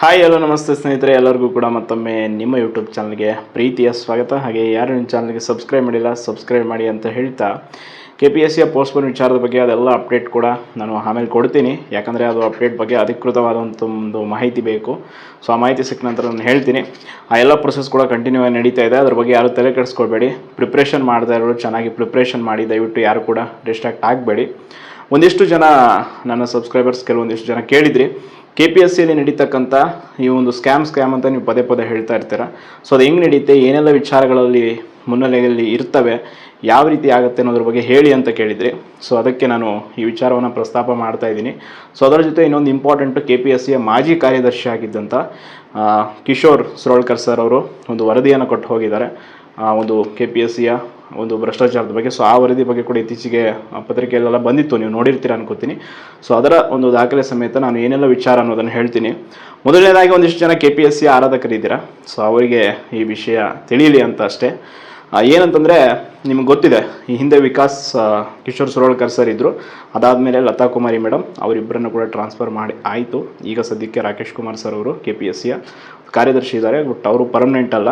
Hi, hello, ನಮಸ್ತೆ ಸ್ನೇಹಿತರೆ, ಎಲ್ಲರಿಗೂ ಕೂಡ ಮತ್ತೊಮ್ಮೆ ನಿಮ್ಮ ಯೂಟ್ಯೂಬ್ ಚಾನಲ್ಗೆ ಪ್ರೀತಿಯ ಸ್ವಾಗತ. ಹಾಗೆ ಯಾರು ನಿಮ್ಮ ಚಾನಲ್ಗೆ ಸಬ್ಸ್ಕ್ರೈಬ್ ಮಾಡಿಲ್ಲ, ಸಬ್ಸ್ಕ್ರೈಬ್ ಮಾಡಿ ಅಂತ ಹೇಳ್ತಾ ಕೆ ಪಿ ಎಸ್ ಸಿಯ ಪೋಸ್ಟ್ಪೋನ್ ವಿಚಾರದ ಬಗ್ಗೆ ಅದೆಲ್ಲ ಅಪ್ಡೇಟ್ ಕೂಡ ನಾನು ಆಮೇಲೆ ಕೊಡ್ತೀನಿ. ಯಾಕಂದರೆ ಅದು ಅಪ್ಡೇಟ್ ಬಗ್ಗೆ ಅಧಿಕೃತವಾದಂಥ ಒಂದು ಮಾಹಿತಿ ಬೇಕು. ಸೊ ಆ ಮಾಹಿತಿ ಸಿಕ್ಕ ನಂತರ ನಾನು ಹೇಳ್ತೀನಿ. ಆ ಎಲ್ಲ ಪ್ರೊಸೆಸ್ ಕೂಡ ಕಂಟಿನ್ಯೂ ಆಗಿ ನಡೀತಾ ಇದೆ. ಅದ್ರ ಬಗ್ಗೆ ಯಾರು ತಲೆ ಕೆಡಿಸ್ಕೊಳ್ಬೇಡಿ ಪ್ರಿಪ್ರೇಷನ್ ಮಾಡ್ತಾ ಇರೋರು ಚೆನ್ನಾಗಿ ಪ್ರಿಪ್ರೇಷನ್ ಮಾಡಿ. ದಯವಿಟ್ಟು ಯಾರು ಕೂಡ ಡಿಸ್ಟ್ರಾಕ್ಟ್ ಆಗಬೇಡಿ. ಒಂದಿಷ್ಟು ಜನ ನನ್ನ ಸಬ್ಸ್ಕ್ರೈಬರ್ಸ್ ಕೆಲವೊಂದಿಷ್ಟು ಜನ ಕೇಳಿದ್ರಿ. ಕೆ ಪಿ ಎಸ್ ಸಿಯಲ್ಲಿ ನಡೀತಕ್ಕಂಥ ಈ ಒಂದು ಸ್ಕ್ಯಾಮ್ ಸ್ಕ್ಯಾಮ್ ಅಂತ ನೀವು ಪದೇ ಪದೇ ಹೇಳ್ತಾ ಇರ್ತೀರ. ಸೊ ಅದು ಹೆಂಗೆ ನಡೀತೆ, ಏನೆಲ್ಲ ವಿಚಾರಗಳಲ್ಲಿ ಮುನ್ನೆಲೆಯಲ್ಲಿ ಇರ್ತವೆ, ಯಾವ ರೀತಿ ಆಗುತ್ತೆ ಅನ್ನೋದ್ರ ಬಗ್ಗೆ ಹೇಳಿ ಅಂತ ಕೇಳಿದ್ರಿ. ಸೊ ಅದಕ್ಕೆ ನಾನು ಈ ವಿಚಾರವನ್ನು ಪ್ರಸ್ತಾಪ ಮಾಡ್ತಾ ಇದ್ದೀನಿ. ಸೊ ಅದರ ಜೊತೆ ಇನ್ನೊಂದು ಇಂಪಾರ್ಟೆಂಟು ಕೆ ಪಿ ಎಸ್ ಸಿಯ ಮಾಜಿ ಕಾರ್ಯದರ್ಶಿ ಆಗಿದ್ದಂಥ ಕಿಶೋರ್ ಸುರಳ್ಕರ್ ಸರ್ ಅವರು ಒಂದು ವರದಿಯನ್ನು ಕೊಟ್ಟು ಹೋಗಿದ್ದಾರೆ. ಒಂದು ಕೆ ಪಿ ಎಸ್ ಸಿಯ ಒಂದು ಭ್ರಷ್ಟಾಚಾರದ ಬಗ್ಗೆ. ಸೊ ಆ ವರದಿ ಬಗ್ಗೆ ಕೂಡ ಇತ್ತೀಚೆಗೆ ಪತ್ರಿಕೆಯಲ್ಲೆಲ್ಲ ಬಂದಿತ್ತು. ನೀವು ನೋಡಿರ್ತೀರ ಅನ್ಕೋತೀನಿ. ಸೊ ಅದರ ಒಂದು ದಾಖಲೆ ಸಮೇತ ನಾನು ಏನೆಲ್ಲ ವಿಚಾರ ಅನ್ನೋದನ್ನು ಹೇಳ್ತೀನಿ. ಮೊದಲನೇದಾಗಿ ಒಂದಿಷ್ಟು ಜನ ಕೆ ಪಿ ಎಸ್ ಸಿ ಆರಾಧಕರಿದ್ದೀರಾ. ಸೊ ಅವರಿಗೆ ಈ ವಿಷಯ ತಿಳಿಯಲಿ ಅಂತ ಅಷ್ಟೇ. ಏನಂತಂದರೆ ನಿಮ್ಗೆ ಗೊತ್ತಿದೆ, ಈ ಹಿಂದೆ ವಿಕಾಸ್ ಕಿಶೋರ್ ಸುರೋಳ್ಕರ್ ಸರ್ ಇದ್ದರು ಅದಾದಮೇಲೆ ಲತಾ ಕುಮಾರಿ ಮೇಡಮ್ ಅವರಿಬ್ಬರನ್ನು ಕೂಡ ಟ್ರಾನ್ಸ್ಫರ್ ಮಾಡಿ ಆಯಿತು. ಈಗ ಸದ್ಯಕ್ಕೆ ರಾಕೇಶ್ ಕುಮಾರ್ ಸರ್ ಅವರು ಕೆ ಪಿ ಎಸ್ ಸಿಯ ಕಾರ್ಯದರ್ಶಿ ಇದ್ದಾರೆ. ಬಟ್ ಅವರು ಪರ್ಮನೆಂಟ್ ಅಲ್ಲ.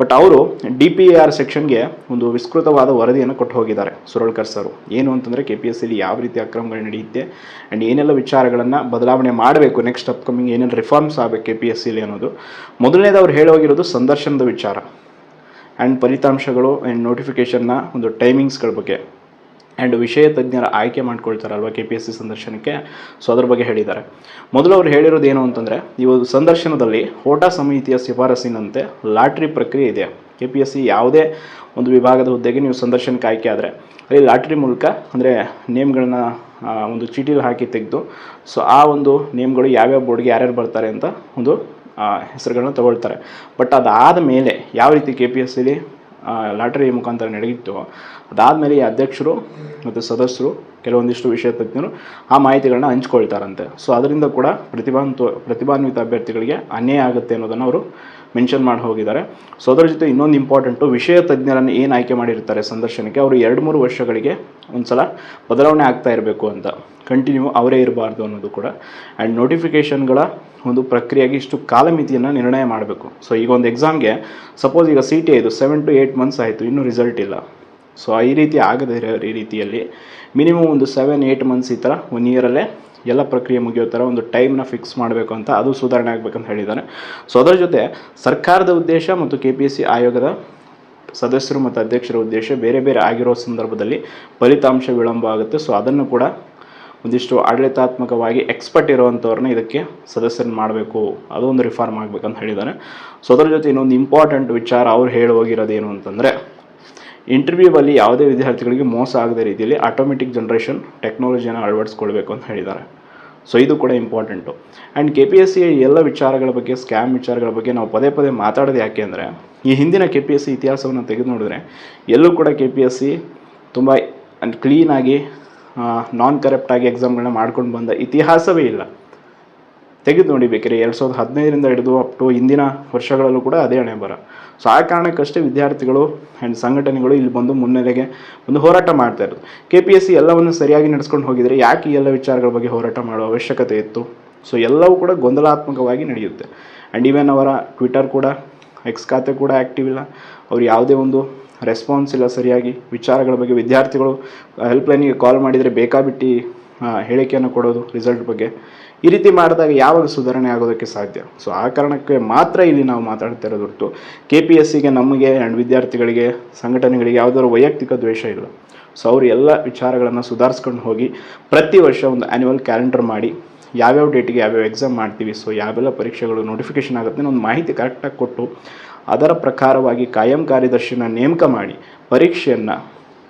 ಬಟ್ ಅವರು ಡಿ ಪಿ ಎ ಆರ್ ಸೆಕ್ಷನ್ಗೆ ಒಂದು ವಿಸ್ತೃತವಾದ ವರದಿಯನ್ನು ಕೊಟ್ಟು ಹೋಗಿದ್ದಾರೆ ಸುರೋಳ್ಕರ್ ಸರ್ ಏನು ಅಂತಂದರೆ ಕೆ ಪಿ ಎಸ್ ಸಿಲಿ ಯಾವ ರೀತಿ ಅಕ್ರಮಗಳು ನಡೆಯುತ್ತೆ ಆ್ಯಂಡ್ ಏನೆಲ್ಲ ವಿಚಾರಗಳನ್ನು ಬದಲಾವಣೆ ಮಾಡಬೇಕು ನೆಕ್ಸ್ಟ್ ಅಪ್ಕಮಿಂಗ್ ಏನೇನು ರಿಫಾರ್ಮ್ಸ್ ಆಗಬೇಕು ಕೆ ಪಿ ಎಸ್ ಸಿಲಿ ಅನ್ನೋದು. ಮೊದಲನೇದವ್ರು ಹೇಳೋಗಿರೋದು ಸಂದರ್ಶನದ ವಿಚಾರ. ಆ್ಯಂಡ್ ಫಲಿತಾಂಶಗಳು ಆ್ಯಂಡ್ ನೋಟಿಫಿಕೇಷನ್ನ ಒಂದು ಟೈಮಿಂಗ್ಸ್ಗಳ ಬಗ್ಗೆ. ಆ್ಯಂಡ್ ವಿಷಯ ತಜ್ಞರ ಆಯ್ಕೆ ಮಾಡ್ಕೊಳ್ತಾರಲ್ವ ಕೆ ಪಿ ಎಸ್ ಸಿ ಸಂದರ್ಶನಕ್ಕೆ? ಸೊ ಅದ್ರ ಬಗ್ಗೆ ಹೇಳಿದ್ದಾರೆ. ಮೊದಲು ಅವರು ಹೇಳಿರೋದು ಏನು ಅಂತಂದರೆ ಒಂದು ಸಂದರ್ಶನದಲ್ಲಿ ಹೋಟಾ ಸಮಿತಿಯ ಶಿಫಾರಸಿನಂತೆ ಲಾಟ್ರಿ ಪ್ರಕ್ರಿಯೆ ಇದೆ. ಕೆ ಪಿ ಎಸ್ ಸಿ ಯಾವುದೇ ಒಂದು ವಿಭಾಗದ ಹುದ್ದೆಗೆ ನೀವು ಸಂದರ್ಶನಕ್ಕೆ ಆಯ್ಕೆ ಆದರೆ, ಅಲ್ಲಿ ಲಾಟ್ರಿ ಮೂಲಕ ಅಂದರೆ ನೇಮ್ಗಳನ್ನ ಒಂದು ಚೀಟಿಲಿ ಹಾಕಿ ತೆಗೆದು, ಸೊ, ಆ ಒಂದು ನೇಮ್ಗಳು ಯಾವ್ಯಾವ ಬೋರ್ಡ್ಗೆ ಯಾರ್ಯಾರು ಬರ್ತಾರೆ ಅಂತ ಒಂದು ಹೆಸರುಗಳನ್ನ ತಗೊಳ್ತಾರೆ. ಬಟ್ ಅದಾದ ಮೇಲೆ ಯಾವ ರೀತಿ ಕೆ ಪಿ ಎಸ್ ಸಿಲಿ ಲಾಟರಿ ಮುಖಾಂತರ ನಡೆಯಿತು ಅದಾದಮೇಲೆ ಈ ಅಧ್ಯಕ್ಷರು ಮತ್ತು ಸದಸ್ಯರು ಕೆಲವೊಂದಿಷ್ಟು ವಿಷಯ ತಜ್ಞರು ಆ ಮಾಹಿತಿಗಳನ್ನ ಹಂಚ್ಕೊಳ್ತಾರಂತೆ. ಸೊ ಅದರಿಂದ ಕೂಡ ಪ್ರತಿಭಾನ್ವಿತ ಪ್ರತಿಭಾನ್ವಿತ ಅಭ್ಯರ್ಥಿಗಳಿಗೆ ಅನ್ಯಾಯ ಆಗುತ್ತೆ ಅನ್ನೋದನ್ನು ಅವರು ಮೆನ್ಷನ್ ಮಾಡಿ ಹೋಗಿದ್ದಾರೆ. ಸೊ ಅದರ ಜೊತೆ ಇನ್ನೊಂದು ಇಂಪಾರ್ಟೆಂಟು ವಿಷಯ ತಜ್ಞರನ್ನು ಏನು ಆಯ್ಕೆ ಮಾಡಿರ್ತಾರೆ ಸಂದರ್ಶನಕ್ಕೆ, ಅವರು ಎರಡು ಮೂರು ವರ್ಷಗಳಿಗೆ ಒಂದು ಸಲ ಬದಲಾವಣೆ ಆಗ್ತಾ ಇರಬೇಕು ಅಂತ. ಕಂಟಿನ್ಯೂ ಅವರೇ ಇರಬಾರ್ದು ಅನ್ನೋದು ಕೂಡ. ಆ್ಯಂಡ್ ನೋಟಿಫಿಕೇಷನ್ಗಳ ಒಂದು ಪ್ರಕ್ರಿಯೆಗೆ ಇಷ್ಟು ಕಾಲಮಿತಿಯನ್ನು ನಿರ್ಣಯ ಮಾಡಬೇಕು. ಸೊ ಈಗ ಒಂದು ಎಕ್ಸಾಮ್ಗೆ ಸಪೋಸ್ ಈಗ ಸಿ ಟಿ ಇದು ಸೆವೆನ್ ಟು ಏಯ್ಟ್ ಮಂತ್ಸ್ ಆಯಿತು, ಇನ್ನೂ ರಿಸಲ್ಟ್ ಇಲ್ಲ. ಸೊ ಈ ರೀತಿ ಆಗದೇ ಇರೋ ಈ ರೀತಿಯಲ್ಲಿ ಮಿನಿಮಮ್ ಒಂದು ಸೆವೆನ್ ಏಯ್ಟ್ ಮಂತ್ಸ್ ಈ ಥರ ಒನ್ ಇಯರಲ್ಲೇ ಎಲ್ಲ ಪ್ರಕ್ರಿಯೆ ಮುಗಿಯೋ ಥರ ಒಂದು ಟೈಮ್ನ ಫಿಕ್ಸ್ ಮಾಡಬೇಕು ಅಂತ ಅದು ಸುಧಾರಣೆ ಆಗಬೇಕಂತ ಹೇಳಿದ್ದಾರೆ. ಸೊ ಅದರ ಜೊತೆ ಸರ್ಕಾರದ ಉದ್ದೇಶ ಮತ್ತು ಕೆ ಆಯೋಗದ ಸದಸ್ಯರು ಮತ್ತು ಅಧ್ಯಕ್ಷರ ಉದ್ದೇಶ ಬೇರೆ ಬೇರೆ ಆಗಿರೋ ಸಂದರ್ಭದಲ್ಲಿ ಫಲಿತಾಂಶ ವಿಳಂಬ ಆಗುತ್ತೆ. ಸೊ ಅದನ್ನು ಕೂಡ ಒಂದಿಷ್ಟು ಆಡಳಿತಾತ್ಮಕವಾಗಿ ಎಕ್ಸ್ಪರ್ಟ್ ಇರುವಂಥವ್ರನ್ನ ಇದಕ್ಕೆ ಸದಸ್ಯರನ್ನ ಮಾಡಬೇಕು. ಅದೊಂದು ರಿಫಾರ್ಮ್ ಆಗಬೇಕಂತ ಹೇಳಿದ್ದಾರೆ. ಸೊ ಅದರ ಜೊತೆ ಇನ್ನೊಂದು ಇಂಪಾರ್ಟೆಂಟ್ ವಿಚಾರ ಅವ್ರು ಹೇಳಿ ಹೋಗಿರೋದು ಏನು ಅಂತಂದರೆ ಇಂಟರ್ವ್ಯೂವಲ್ಲಿ ಯಾವುದೇ ವಿದ್ಯಾರ್ಥಿಗಳಿಗೆ ಮೋಸ ಆಗದ ರೀತಿಯಲ್ಲಿ ಆಟೋಮೆಟಿಕ್ ಜನ್ರೇಷನ್ ಟೆಕ್ನಾಲಜಿಯನ್ನು ಅಳವಡಿಸ್ಕೊಳ್ಬೇಕು ಅಂತ ಹೇಳಿದ್ದಾರೆ. ಸೊ ಇದು ಕೂಡ important and K P S C ಎಲ್ಲ ವಿಚಾರಗಳ ಬಗ್ಗೆ ಸ್ಕ್ಯಾಮ್ ವಿಚಾರಗಳ ಬಗ್ಗೆ ನಾವು ಪದೇ ಪದೇ ಮಾತಾಡೋದು ಯಾಕೆ ಅಂದರೆ, ಈ ಹಿಂದಿನ ಕೆ ಪಿ ಎಸ್ ಸಿ ಇತಿಹಾಸವನ್ನು ತೆಗೆದು ನೋಡಿದ್ರೆ, ಎಲ್ಲೂ ಕೂಡ ಕೆ ಪಿ ಎಸ್ ಸಿ ತುಂಬ ಕ್ಲೀನಾಗಿ ನಾನ್ ಕರಪ್ಟಾಗಿ ಎಕ್ಸಾಮ್ಗಳನ್ನ ಮಾಡ್ಕೊಂಡು ಬಂದ ಇತಿಹಾಸವೇ ಇಲ್ಲ. ತೆಗೆದು ನೋಡಿ ಎರಡು ಸಾವಿರದ ಹದಿನೈದರಿಂದ ಹಿಡಿದು ಅಪ್ ಟು ಇಂದಿನ ವರ್ಷಗಳಲ್ಲೂ ಕೂಡ ಅದೇ ಹಣೆ ಬರ ಸೊ ಆ ಕಾರಣಕ್ಕಷ್ಟೇ ವಿದ್ಯಾರ್ಥಿಗಳು ಆ್ಯಂಡ್ ಸಂಘಟನೆಗಳು ಇಲ್ಲಿ ಬಂದು ಮುನ್ನೆಲೆಗೆ ಒಂದು ಹೋರಾಟ ಮಾಡ್ತಾ ಇರೋದು. ಕೆ ಪಿ ಎಸ್ ಸಿ ಎಲ್ಲವನ್ನು ಸರಿಯಾಗಿ ನಡೆಸ್ಕೊಂಡು ಹೋಗಿದರೆ ಯಾಕೆ ಈ ಎಲ್ಲ ವಿಚಾರಗಳ ಬಗ್ಗೆ ಹೋರಾಟ ಮಾಡುವ ಅವಶ್ಯಕತೆ ಇತ್ತು? ಸೊ ಎಲ್ಲವೂ ಕೂಡ ಗೊಂದಲಾತ್ಮಕವಾಗಿ ನಡೆಯುತ್ತೆ. ಆ್ಯಂಡ್ ಈವನ್ ಅವರ ಟ್ವಿಟರ್ ಕೂಡ ಎಕ್ಸ್ ಖಾತೆ ಕೂಡ ಆ್ಯಕ್ಟಿವ್ ಇಲ್ಲ. ಅವ್ರು ಯಾವುದೇ ಒಂದು ರೆಸ್ಪಾನ್ಸ್ ಇಲ್ಲ ಸರಿಯಾಗಿ. ವಿಚಾರಗಳ ಬಗ್ಗೆ ವಿದ್ಯಾರ್ಥಿಗಳು ಹೆಲ್ಪ್ಲೈನಿಗೆ ಕಾಲ್ ಮಾಡಿದರೆ ಬೇಕಾಬಿಟ್ಟು ಹೇಳಿಕೆಯನ್ನು ಕೊಡೋದು ರಿಸಲ್ಟ್ ಬಗ್ಗೆ. ಈ ರೀತಿ ಮಾಡಿದಾಗ ಯಾವಾಗ ಸುಧಾರಣೆ ಆಗೋದಕ್ಕೆ ಸಾಧ್ಯ? ಸೊ ಆ ಕಾರಣಕ್ಕೆ ಮಾತ್ರ ಇಲ್ಲಿ ನಾವು ಮಾತಾಡ್ತಿರೋದು ಹೊರತು ಕೆ ಪಿ ಎಸ್ ಸಿಗೆ ನಮಗೆ ಆ್ಯಂಡ್ ವಿದ್ಯಾರ್ಥಿಗಳಿಗೆ, ಸಂಘಟನೆಗಳಿಗೆ ಯಾವುದಾದ್ರು ವೈಯಕ್ತಿಕ ದ್ವೇಷ ಇಲ್ಲ. ಸೊ ಅವರು ಎಲ್ಲ ವಿಚಾರಗಳನ್ನು ಸುಧಾರಿಸ್ಕೊಂಡು ಹೋಗಿ ಪ್ರತಿ ವರ್ಷ ಒಂದು ಆ್ಯನ್ಯುವಲ್ ಕ್ಯಾಲೆಂಡರ್ ಮಾಡಿ ಯಾವ್ಯಾವ ಡೇಟಿಗೆ ಯಾವ್ಯಾವ ಎಕ್ಸಾಮ್ ಮಾಡ್ತೀವಿ. ಸೊ ಯಾವೆಲ್ಲ ಪರೀಕ್ಷೆಗಳು ನೋಟಿಫಿಕೇಷನ್ ಆಗುತ್ತೆ ಒಂದು ಮಾಹಿತಿ ಕರೆಕ್ಟಾಗಿ ಕೊಟ್ಟು ಅದರ ಪ್ರಕಾರವಾಗಿ ಕಾಯಂ ಕಾರ್ಯದರ್ಶಿನ ನೇಮಕ ಮಾಡಿ ಪರೀಕ್ಷೆಯನ್ನು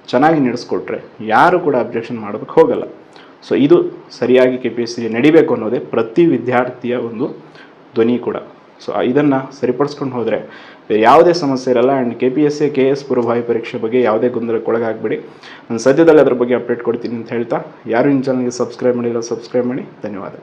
ಚೆನ್ನಾಗಿ ನಡೆಸ್ಕೊಟ್ರೆ ಯಾರು ಕೂಡ ಅಬ್ಜೆಕ್ಷನ್ ಮಾಡೋದಕ್ಕೆ ಹೋಗಲ್ಲ. ಸೊ ಇದು ಸರಿಯಾಗಿ ಕೆ ಪಿ ಎಸ್ ಸಿ ನಡಿಬೇಕು ಅನ್ನೋದೇ ಪ್ರತಿ ವಿದ್ಯಾರ್ಥಿಯ ಒಂದು ಧ್ವನಿ ಕೂಡ. ಸೊ ಇದನ್ನು ಸರಿಪಡಿಸ್ಕೊಂಡು ಹೋದರೆ ಯಾವುದೇ ಸಮಸ್ಯೆ ಇರಲ್ಲ and K P S C K S ಪೂರ್ವಭಾವಿ ಪರೀಕ್ಷೆ ಬಗ್ಗೆ ಯಾವುದೇ ಗೊಂದಲಕ್ಕೊಳಗಾಗಬೇಡಿ ನಾನು ಸದ್ಯದಲ್ಲಿ ಅದ್ರ ಬಗ್ಗೆ ಅಪ್ಡೇಟ್ ಕೊಡ್ತೀನಿ ಅಂತ ಹೇಳ್ತಾ, ಯಾರು ಇನ್ನು ಚಾನಲ್ಗೆ ಸಬ್ಸ್ಕ್ರೈಬ್ ಮಾಡಿಲ್ಲ ಸಬ್ಸ್ಕ್ರೈಬ್ ಮಾಡಿ. ಧನ್ಯವಾದ